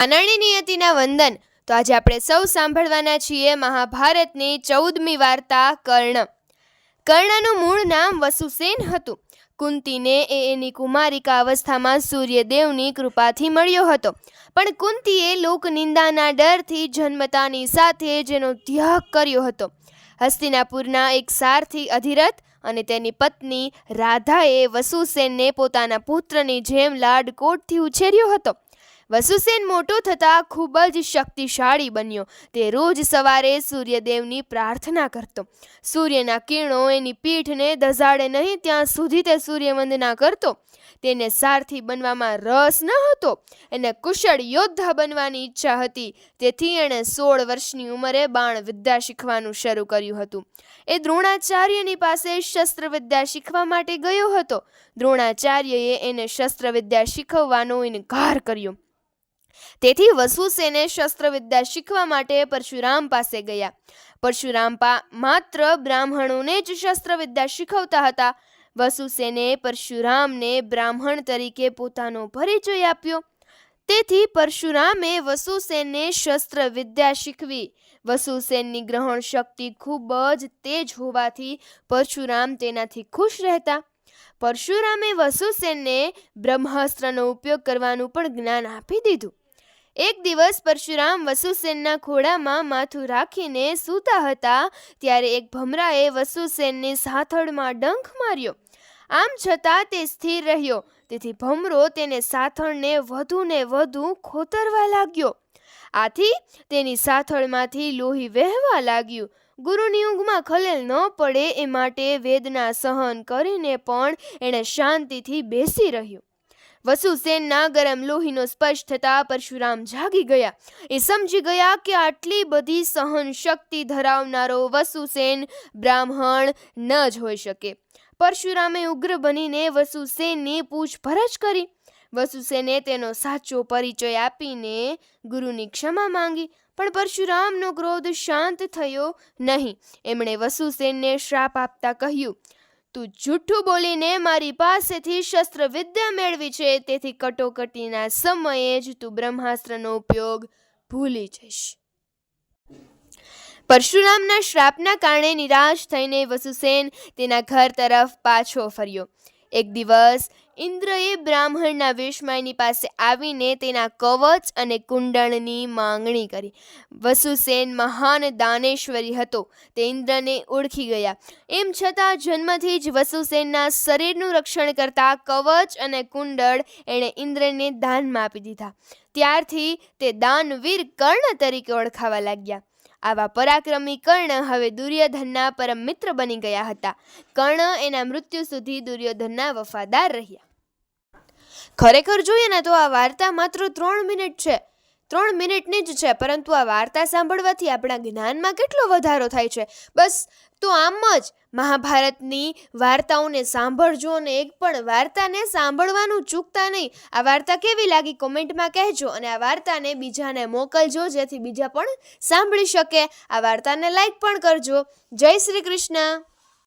આનરણી નિયતિના વંદન. તો આજે આપણે સૌ સાંભળવાના છીએ મહાભારતની ચૌદમી વાર્તા કર્ણ. કર્ણનું મૂળ નામ વસુસેન હતું. કુંતીને એ એની કુમારિકા અવસ્થામાં સૂર્યદેવની કૃપાથી મળ્યો હતો. પણ કુંતીએ લોકનિંદાના ડરથી જન્મતાની સાથે જેનો ત્યાગ કર્યો હતો. હસ્તિનાપુરના એક સારથી અધિરથ અને તેની પત્ની રાધાએ વસુસેનને પોતાના પુત્રની જેમ લાડકોટથી ઉછેર્યો હતો. વસુસેન મોટો થતાં ખૂબ જ શક્તિશાળી બન્યો. તે રોજ સવારે સૂર્યદેવની પ્રાર્થના કરતો. સૂર્યના કિરણો એની પીઠને દઝાડે નહીં, ત્યાં સુધી તે સૂર્યવંદના કરતો. તેને સારથી બનવામાં રસ ન હતો. એને કુશળ યોદ્ધા બનવાની ઈચ્છા હતી. તેથી એણે સોળ વર્ષની ઉંમરે બાણ વિદ્યા શીખવાનું શરૂ કર્યું હતું. એ દ્રોણાચાર્યની પાસે શસ્ત્રવિદ્યા શીખવા માટે ગયો હતો. દ્રોણાચાર્યએ એને શસ્ત્રવિદ્યા શીખવવાનો ઇનકાર કર્યો. તેથી વસુસેને શસ્ત્રવિદ્યા શીખવા માટે પરશુરામ પાસે ગયા. પરશુરામ માત્ર બ્રાહ્મણોને જ શસ્ત્રવિદ્યા શીખવતા હતા. વસુસેને પરશુરામને બ્રાહ્મણ તરીકે પોતાનો પરિચય આપ્યો. તેથી પરશુરામે વસુસેનને શસ્ત્રવિદ્યા શીખવી. વસુસેનની ગ્રહણ શક્તિ ખૂબ જ તેજ હોવાથી પરશુરામ તેનાથી ખુશ રહેતા. પરશુરામે વસુસેનને બ્રહ્માસ્ત્રનો ઉપયોગ કરવાનું પણ જ્ઞાન આપી દીધું. એક દિવસ પરશુરામ વસુસેનના ખોળામાં માથું રાખીને સૂતા હતા, ત્યારે એક ભમરાએ વસુસેનની સાથળમાં ડંખ માર્યો. આમ છતાં તે સ્થિર રહ્યો, તેથી ભમરો તેને સાથળને વધુ ને વધુ ખોતરવા લાગ્યો. આથી તેની સાથળમાંથી લોહી વહેવા લાગ્યું. ગુરુની ઊંઘમાં ખલેલ ન પડે એ માટે વેદના સહન કરીને પણ એણે શાંતિથી બેસી રહ્યો. વસુસેનના ગરમ લોહીનો સ્પર્શ થતાં પરશુરામ જાગી ગયા. એ સમજી ગયા કે આટલી બધી સહન શક્તિ ધરાવનારો વસુસેન બ્રાહ્મણ ન જ હોઈ શકે. પરશુરામે ઉગ્ર બનીને વસુસેનની પૂછપરછ કરી. વસુસેને તેનો સાચો પરિચય આપીને ગુરુની ક્ષમા માંગી, પણ પરશુરામનો ક્રોધ શાંત થયો નહીં. એમણે વસુસેનને શ્રાપ આપતા કહ્યું તું જૂઠું બોલીને મારી પાસેથી શસ્ત્ર વિદ્યા મેળવી છે, તેથી કટોકટીના સમયે જ તું બ્રહ્માસ્ત્રનો ઉપયોગ ભૂલી જઈશ. પરશુરામના શ્રાપના કારણે નિરાશ થઈને વસુસેન તેના ઘર તરફ પાછો ફર્યો. એક દિવસ ઇન્દ્રએ બ્રાહ્મણના વેશમાં પાસે આવીને તેના કવચ અને કુંડળની માંગણી કરી. વસુસેન મહાન દાનેશ્વરી હતો. તે ઇન્દ્રને ઓળખી ગયા. એમ છતાં જન્મથી જ વસુસેનના શરીરનું રક્ષણ કરતા કવચ અને કુંડળ એણે ઇન્દ્રને દાનમાં આપી દીધા. ત્યારથી તે દાનવીર કર્ણ તરીકે ઓળખાવા લાગ્યા. આવા પરાક્રમી કર્ણ હવે દુર્યોધનના પરમ મિત્ર બની ગયા હતા. કર્ણ એના મૃત્યુ સુધી દુર્યોધનના વફાદાર રહ્યા. ખરેખર જોઈએ ને તો આ વાર્તા માત્ર ત્રણ મિનિટ છે. ત્રણ મિનિટની જ છે, પરંતુ આ વાર્તા સાંભળવાથી આપણા જ્ઞાનમાં કેટલો વધારો થાય છે. બસ, તો આમ જ મહાભારતની વાર્તાઓને સાંભળજો અને એક પણ વાર્તાને સાંભળવાનું ચૂકતા નહીં. આ વાર્તા કેવી લાગી કોમેન્ટમાં કહેજો અને આ વાર્તાને બીજાને મોકલજો, જેથી બીજા પણ સાંભળી શકે. આ વાર્તાને લાઈક પણ કરજો. જય શ્રી કૃષ્ણ.